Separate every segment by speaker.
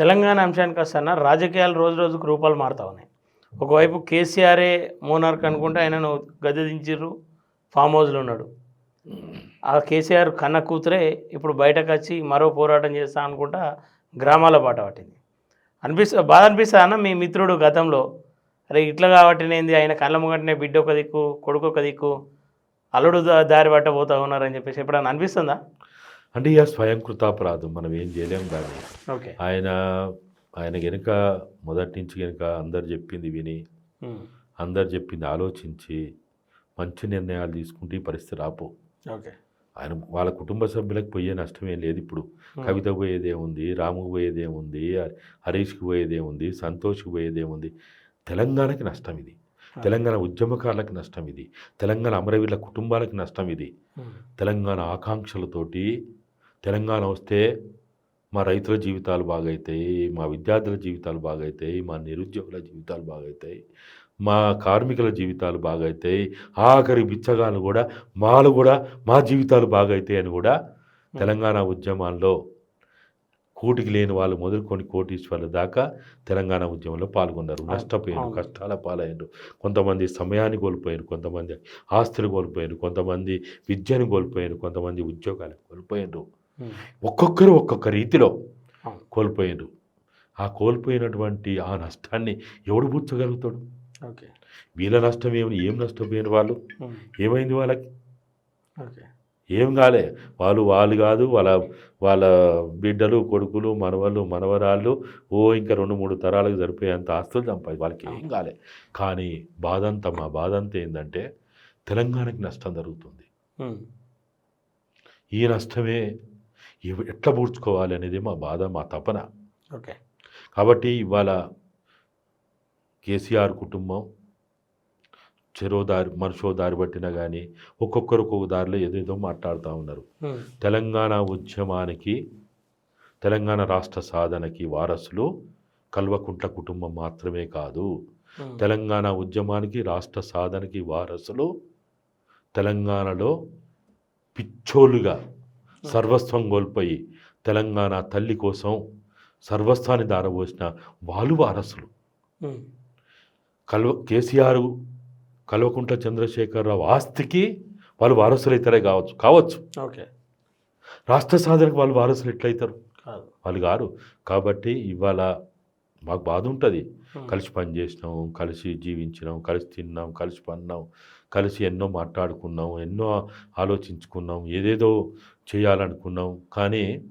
Speaker 1: తెలంగాణ అంశానికి వస్తాన? రాజకీయాలు రోజు రోజుకు రూపాలు మారుతా ఉన్నాయి. ఒకవైపు కేసీఆరే మోనార్క్ అనుకుంటే ఆయనను గద్దె దించిర్రు ఫామ్ హౌస్లో ఉన్నాడు. ఆ కేసీఆర్ కన్న కూతురే ఇప్పుడు బయటకు వచ్చి మరో పోరాటం చేస్తా అనుకుంటా గ్రామాల పాట పట్టింది. అనిపిస్తా బాధ అనిపిస్తా అన్న మీ మిత్రుడు గతంలో అరే ఇట్లా కాబట్టినేంది ఆయన కళ్ళ ముంగటనే బిడ్డ ఒక దిక్కు కొడుకు ఒక దిక్కు అల్లుడు దారి పట్ట పోతా ఉన్నారని చెప్పేసి ఎప్పుడన్నా అనిపిస్తుందా?
Speaker 2: అంటే ఇక స్వయం కృతాపరాధం మనం ఏం చేయలేం కానీ
Speaker 1: ఓకే.
Speaker 2: ఆయన ఆయన గనుక మొదటి నుంచి గనుక అందరు చెప్పింది విని. అందరు చెప్పింది ఆలోచించి మంచి నిర్ణయాలు తీసుకుంటే ఈ పరిస్థితి రాపో. ఆయన వాళ్ళ కుటుంబ సభ్యులకు పోయే నష్టం ఏం లేదు ఇప్పుడు. కవిత పోయేదేముంది రాముకు పోయేదేముంది హరీష్కి పోయేదేముంది సంతోష్కి పోయేదేముంది తెలంగాణకి నష్టం ఇది. తెలంగాణ ఉద్యమకారులకు నష్టం ఇది. తెలంగాణ అమరవీరుల కుటుంబాలకు నష్టం ఇది. తెలంగాణ ఆకాంక్షలతోటి తెలంగాణ వస్తే మా రైతుల జీవితాలు బాగవుతాయి మా విద్యార్థుల జీవితాలు బాగవుతాయి మా నిరుద్యోగుల జీవితాలు బాగవుతాయి మా కార్మికుల జీవితాలు బాగవుతాయి ఆఖరి బిచ్చగాళ్ళు కూడా మాలు కూడా మా జీవితాలు బాగవుతాయి అని కూడా తెలంగాణ ఉద్యమాల్లో కూటికి లేని వాళ్ళు మొదలుకొని కోటీశ్వర్ల దాకా తెలంగాణ ఉద్యమంలో పాల్గొన్నారు. నష్టపోయారు. కష్టాల పాలయ్యారు. కొంతమంది సమయాన్ని కోల్పోయారు కొంతమంది ఆస్తులు కోల్పోయారు కొంతమంది విద్యను కోల్పోయారు కొంతమంది ఉద్యోగాలు కోల్పోయారు. ఒక్కొక్కరు ఒక్కొక్క రీతిలో. కోల్పోయారు ఆ కోల్పోయినటువంటి ఆ నష్టాన్ని ఎవడు పుచ్చగలుగుతాడు
Speaker 1: ఓకే.
Speaker 2: వీళ్ళ నష్టం ఏమి ఏం నష్టపోయిన వాళ్ళు. ఏమైంది వాళ్ళకి?
Speaker 1: ఓకే.
Speaker 2: ఏం కాలే. వాళ్ళు వాళ్ళు కాదు వాళ్ళ వాళ్ళ బిడ్డలు కొడుకులు మనవళ్ళు మనవరాళ్ళు ఓ ఇంకా రెండు మూడు తరాలకు సరిపోయేంత ఆస్తులు సంపాది వాళ్ళకి ఏం కాలే. కానీ బాధంతా మా బాధంతా ఏంటంటే తెలంగాణకి నష్టం జరుగుతుంది. ఈ నష్టమే ఎట్లా పూడ్చుకోవాలి అనేది మా బాధ మా తపన
Speaker 1: ఓకే
Speaker 2: కాబట్టి ఇవాళ కేసీఆర్ కుటుంబం చెరో దారి మనిషో దారి పట్టినా కానీ ఒక్కొక్కరు ఒక్కొక్క దారిలో ఏదేదో మాట్లాడుతూ ఉన్నారు. తెలంగాణ ఉద్యమానికి తెలంగాణ రాష్ట్ర సాధనకి వారసులు కల్వకుంట్ల కుటుంబం మాత్రమే కాదు. తెలంగాణ ఉద్యమానికి రాష్ట్ర సాధనకి వారసులు తెలంగాణలో పిచ్చోలుగా సర్వస్వం కోల్పోయి తెలంగాణ తల్లి కోసం సర్వస్వాన్ని దారపోసిన వాళ్ళు వారసులు. కల్వ కేసీఆర్ కల్వకుంట్ల చంద్రశేఖరరావు ఆస్తికి వాళ్ళు వారసులు అవుతారే కావచ్చు కావచ్చు.
Speaker 1: ఓకే.
Speaker 2: రాష్ట్ర సాధనకు వాళ్ళు వారసులు ఎట్లయితారు? వాళ్ళు గారు కాబట్టి ఇవాళ మాకు బాధ ఉంటుంది. కలిసి పని చేసినాం కలిసి జీవించినాం కలిసి తిన్నాం కలిసి పన్నాం కలిసి ఎన్నో మాట్లాడుకున్నాం ఎన్నో ఆలోచించుకున్నాం ఏదేదో చేయాలనుకున్నాం. కానీ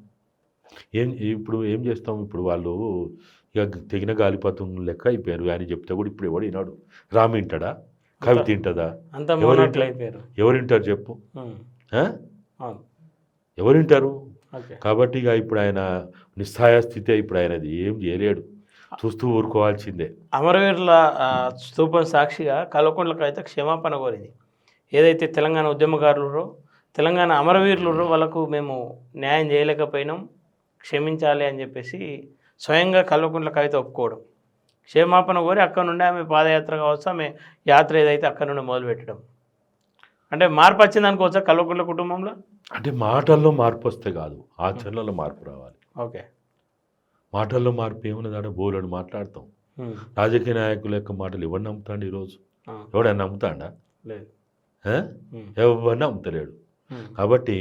Speaker 2: ఏం ఇప్పుడు ఏం చేస్తాం? ఇప్పుడు వాళ్ళు ఇక తెగిన గాలిపతం లెక్క అయిపోయారు. ఆయన చెప్తే కూడా ఇప్పుడు ఎవడు వినాడు. రామ్ వింటాడా? కవి తింటదా
Speaker 1: అంత
Speaker 2: ఎవరు
Speaker 1: మోనట్లు అయిపోయారు.
Speaker 2: ఎవరు వింటారు చెప్పు?
Speaker 1: ఉమ్.
Speaker 2: ఆ?
Speaker 1: అవును.
Speaker 2: ఎవరు వింటారు?
Speaker 1: ఓకే.
Speaker 2: కాబట్టి ఇక ఇప్పుడు ఆయన నిస్సహాయ స్థితి ఇప్పుడు ఆయనది ఏం చేయలేడు. చూస్తూ ఊరుకోవాల్సిందే.
Speaker 1: అమరవీరుల ఆ, స్తూపం సాక్షిగా కల్వకుంట్లకు అయితే క్షమాపణ కోరింది. ఏదైతే తెలంగాణ ఉద్యమకారులరో తెలంగాణ అమరవీరులరో వాళ్ళకు మేము న్యాయం చేయలేకపోయినాం క్షమించాలి అని చెప్పేసి స్వయంగా కల్వకుంట్ల కవిత ఒప్పుకోవడం. క్షమాపణ కోరి అక్కడ నుండి ఆమె పాదయాత్ర కావచ్చు ఆమె యాత్ర ఏదైతే అక్కడ నుండి మొదలుపెట్టడం. అంటే మార్పు వచ్చింది అనుకోవచ్చా కల్వకుంట్ల కుటుంబంలో?
Speaker 2: అంటే మాటల్లో మార్పు వస్తే కాదు ఆచరణలో మార్పు రావాలి.
Speaker 1: ఓకే.
Speaker 2: మాటల్లో మార్పు ఏమున్నదంటే బోలెడు మాట్లాడతాం.
Speaker 1: ఉమ్.
Speaker 2: రాజకీయ నాయకుల యొక్క మాటలు ఎవరు నమ్ముతాడు ఈరోజు? ఎవడన్నా నమ్ముతాడా. ఎవరిని నమ్ముతలేడు.
Speaker 1: ఉమ్.
Speaker 2: కాబట్టి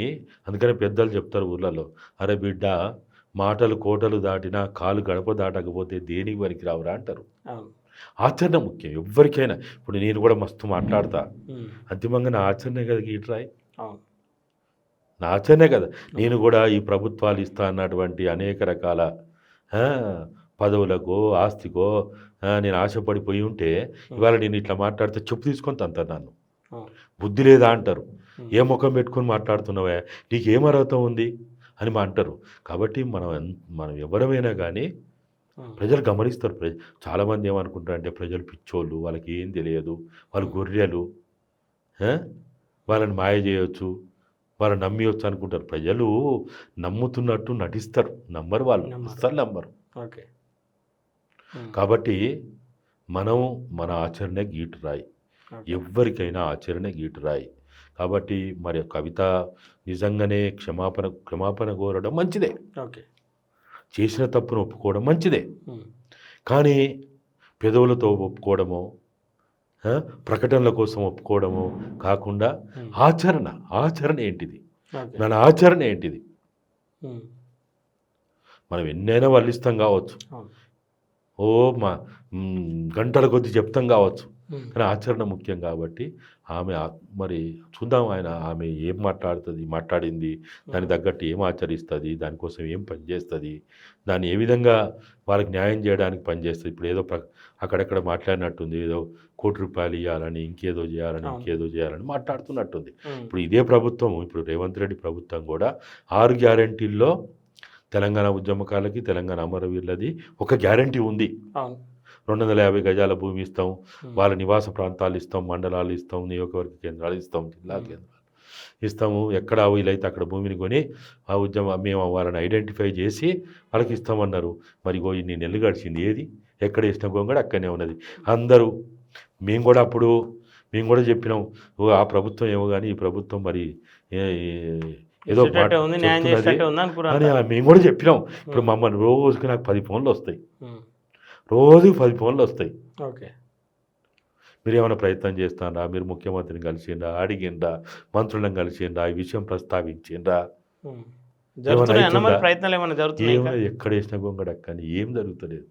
Speaker 2: అందుకని పెద్దలు చెప్తారు ఊర్లలో అరే బిడ్డ మాటలు కోటలు దాటినా కాలు గడప దాటకపోతే దేనికి పనికి రావురా అంటారు ఆచరణ ముఖ్యం. ఎవరికైనా ఇప్పుడు నేను కూడా మస్తు మాట్లాడతా. అంతిమంగా నా ఆచరణే కదా గీట్రాయ్? నా ఆచరణే కదా. నేను కూడా ఈ ప్రభుత్వాలు ఇస్తా అన్నటువంటి అనేక రకాల పదవులకో ఆస్తికో నేను ఆశపడిపోయి ఉంటే ఇవాళ నేను ఇట్లా మాట్లాడితే చెప్పు తీసుకొని తంతారు నన్ను. బుద్ధి లేదా అంటారు. ఏ ముఖం పెట్టుకొని మాట్లాడుతున్నావే? నీకేం అర్హత ఉంది? అని మా అంటారు. కాబట్టి మనం మనం ఎవరమైనా కానీ. ప్రజలు గమనిస్తారు. ప్రజ చాలామంది ఏమనుకుంటారంటే ప్రజలు పిచ్చోళ్ళు వాళ్ళకి ఏం తెలియదు. వాళ్ళు గొర్రెలు? వాళ్ళని మాయ చేయొచ్చు. వాళ్ళని నమ్మియొచ్చు అనుకుంటారు. ప్రజలు నమ్ముతున్నట్టు నటిస్తారు. నమ్మరు వాళ్ళు. అస్సలు నమ్మరు.
Speaker 1: ఓకే.
Speaker 2: కాబట్టి మనం మన ఆచరణే గీటు రాయి.
Speaker 1: ఓకే.
Speaker 2: ఎవ్వరికైనా ఆచరణే గీటు రాయి. కాబట్టి మరి కవిత నిజంగానే క్షమాపణ క్షమాపణ కోరడం మంచిదే.
Speaker 1: ఓకే.
Speaker 2: చేసిన తప్పును ఒప్పుకోవడం మంచిదే. కానీ పెదవులతో ఒప్పుకోవడము ప్రకటనల కోసం ఒప్పుకోవడము కాకుండా ఆచరణ. ఆచరణ ఏంటిది. మన ఆచరణ ఏంటిది? మనం ఎన్నైనా వల్లిస్తాం కావచ్చు. ఓ మా గంటల కొద్ది చెప్తాం కావచ్చు. కానీ ఆచరణ ముఖ్యం కాబట్టి ఆమె మరి చూద్దాం ఆయన ఆమె ఏం మాట్లాడుతుంది మాట్లాడింది దానికి తగ్గట్టు ఏం ఆచరిస్తుంది దానికోసం ఏం పనిచేస్తుంది దాన్ని ఏ విధంగా వాళ్ళకి న్యాయం చేయడానికి పనిచేస్తుంది ఇప్పుడు ఏదో ప్ర అక్కడెక్కడ మాట్లాడినట్టుంది ఏదో కోటి రూపాయలు ఇవ్వాలని ఇంకేదో చేయాలని. ఇంకేదో చేయాలని మాట్లాడుతున్నట్టుంది. ఇప్పుడు ఇదే ప్రభుత్వం ఇప్పుడు రేవంత్ రెడ్డి ప్రభుత్వం కూడా ఆరు గ్యారంటీల్లో తెలంగాణ ఉద్యమకాలకి తెలంగాణ అమరవీరులది ఒక గ్యారంటీ ఉంది. రెండు వందల యాభై గజాల భూమి ఇస్తాం. వాళ్ళ నివాస ప్రాంతాలు ఇస్తాం మండలాలు ఇస్తాం నియోజకవర్గ కేంద్రాలు ఇస్తాం జిల్లా. కేంద్రాలు ఇస్తాము. ఎక్కడ వీలైతే అక్కడ భూమిని కొని ఆ ఉద్యమ మేము వాళ్ళని ఐడెంటిఫై చేసి వాళ్ళకి ఇస్తామన్నారు. మరి ఇగో ఇన్ని నెలలు గడిచింది. ఏది? ఎక్కడ వేసిన గొంగడ? అక్కడనే ఉన్నది. అందరూ మేము కూడా అప్పుడు మేము కూడా చెప్పినాం. ఓ ఆ ప్రభుత్వం ఏమో కానీ ఈ ప్రభుత్వం మరి ఏదో మేము కూడా చెప్పినాం. ఇప్పుడు మమ్మల్ని రోజుకి నాకు పది ఫోన్లు వస్తాయి. రోజుకి పది ఫోన్లు వస్తాయి.
Speaker 1: ఓకే.
Speaker 2: మీరు ఏమైనా ప్రయత్నం చేస్తారా మీరు ముఖ్యమంత్రిని కలిసిండ్రా అడిగిండ్రా మంత్రులను కలిసిండ్రా ఈ విషయం అవుతుందా?
Speaker 1: ప్రయత్నాలు
Speaker 2: ఏమైనా ఎక్కడ వేసిన గొంగడ కానీ ఏం జరుగుతలేదు.